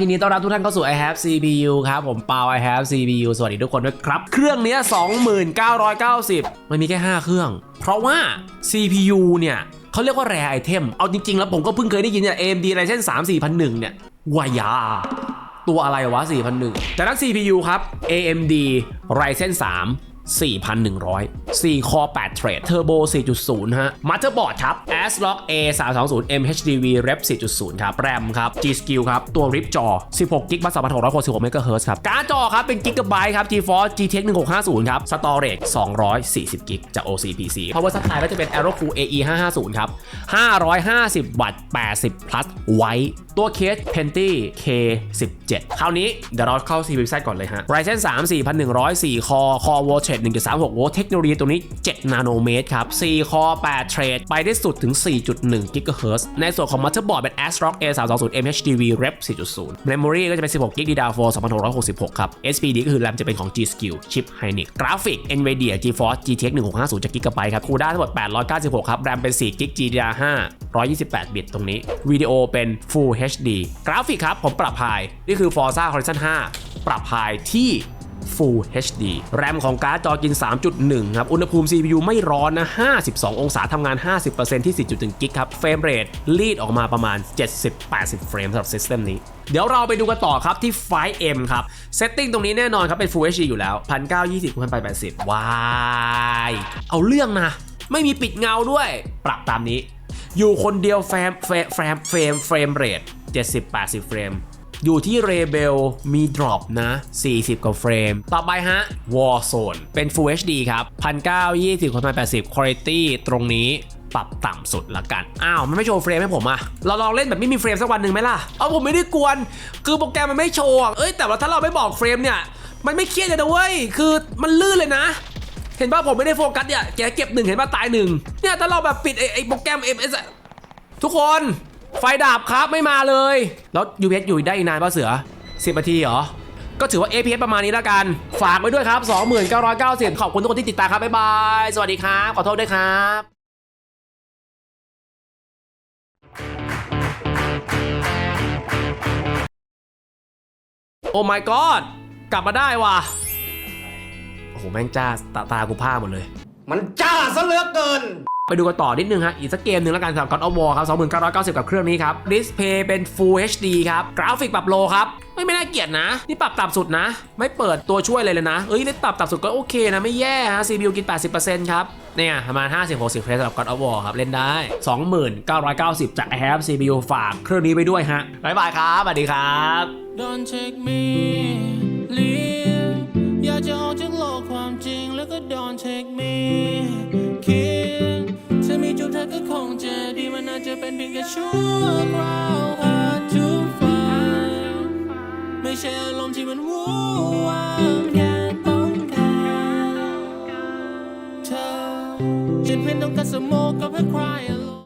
ยินดีต้อนรับทุกท่านเข้าสู่ i have CPU ครับ ผมเปา i have CPU สวัสดีทุกคนด้วยครับ เครื่องนี้ย2990 มันมีแค่ 5 เครื่อง เพราะว่า CPU เนี่ยเขาเรียกว่า rare item เอาจริง ๆ แล้วผมก็เพิ่งเคยได้ยินเนี่ย AMD Ryzen 3 4001 เนี่ยวายา ตัวอะไรวะ 4001 จากนั้น CPU ครับ AMD Ryzen 3 4,100 4 Core 8 Thread Turbo 4.0 ฮะ Motherboard ครับ ASRock A 3 2 0 MHDV Rep 4.0 ครับ RAM ครับ G Skill ครับ ตัว RIP จอ 16 GB บัส2,666 MHz ครับ การ์ดจอครับ เป็น Gigabyte ครับ GeForce GTX 1650 ครับ Storage 240 GB จาก OCPC Power Supply ก็จะเป็น Aerocool AE 550 ครับ 550 วัตต์ 80 plus ไว้ตัวเคส Penti K17 คราวนี้เดี๋ยวเราเข้า CPU ไซต์ก่อนเลยฮะ Ryzen 3 4100 4 Core Core Voltage ด1.36 โวลต์เทคโนโลยีตัวนี้ 7 นาโนเมตรครับ4 Core 8เทรด ไปได้สุดถึง 4.1 GHz ในส่วนของ Motherboard เป็น ASRock A320 MHDV Rep 4.0 Memory ก็จะเป็น 16 GB DDR4 2666 ครับ SPD ก็คือ RAM จะเป็นของ G Skill ชิป Hynix กราฟิก NVIDIA GeForce GTX 1650จาก Gigabyte ครับ CUDA ทั้งหมด 896 ครับ RAM เป็น 4 GB GDDR5 128 บิตตรงนี้ วิดีโอเป็น Full HD กราฟิกครับผมปรับไฮนี่คือ Forza Horizon 5 ปรับไฮที่ Full HD แรมของการ์ดจอกิน 3.1 ครับ อุณหภูมิ CPU ไม่ร้อนนะ 52 องศาทำงาน 50%ที่ 4.1 กิกครับ เฟรมเรทลีดออกมาประมาณ 70-80 เฟรมสำหรับซิสเต็มนี้ เดี๋ยวเราไปดูกันต่อครับที่ 5M ครับ เซตติ้งตรงนี้แน่นอนครับ เป็น Full HD อยู่แล้ว 1920 1080ว้ายเอาเรื่องนะ ไม่มีปิดเงาด้วย ปรับตามนี้ อยู่คนเดียวเฟมเฟรมเฟรมเฟรมเฟรมเรท70-80 เฟรม อยู่ที่เรเบลมีดรอปนะ 40 กว่าเฟรม ต่อไปฮะ Warzone เป็น Full HD ครับ1920 1080 Quality ตรงนี้ปรับต่ำสุดละกัน อ้าว มันไม่โชว์เฟรมให้ผมอะเราลองเล่นแบบไม่มีเฟรมสักวันหนึ่งไหมล่ะ เอาผมไม่ได้กวน คือโปรแกรมมันไม่โชว์ เอ้ย แต่ว่าถ้าเราไม่บอกเฟรมเนี่ย มันไม่เครียดเลยนะเว้ย คือมันลื่นเลยนะ เห็นป่ะผมไม่ได้โฟกัสเนี่ย แกเก็บหนึ่งเห็นป่ะตายหนึ่งเนี่ยถ้าเราแบบปิดไอ้โปรแกรม MS อะทุกคน ไฟดับครับไม่มาเลย แล้ว UPS อยู่ได้อีกนานป่ะเสือ 10นาทีเหรอ ก็ถือว่า APS ประมาณนี้แล้วกัน ฝากไว้ด้วยครับ 2990 ขอบคุณทุกคนที่ติดตามครับ บ๊ายบาย สวัสดีครับ ขอโทษด้วยครับโอ้ my god กลับมาได้ว่ะ โอ้โห แม่งจ้าตาตากูผ้าหมดเลย มันจ้าซะเหลือเกิน ไปดูกันต่อนิดนึงฮะอีกสักเกมหนึ่งแล้วกันสำหรับ God of War ครับ2990 กับเครื่องนี้ครับดิสเพย์เป็น Full HD ครับกราฟิกปรับโลครับไม่ไม่น่าเกลียดนะ นี่ปรับต่ำสุดนะ ไม่เปิดตัวช่วยเลยเลยนะ เอ้ยนี่ปรับต่ำสุดก็โอเคนะ ไม่แย่ฮะ CPU กิน 80%ครับ เนี่ยประมาณ 50-60เฟรมสำหรับ God of War ครับ เล่นได้ 2990 จาก have CPU ฝากเครื่องนี้ไปด้วยฮะบ๊ายบายครับสวัสดีครับ Don't take me leave อยากจะออกจากโลกความจริงแล้วก็ Don't take me พียงแค่ชั่วคราวหาทุกฟ้าไม่ใช่อารมณ์ที่มันวูบวาบแค่ต้องการเธอฉันเพียงต้องการสมอ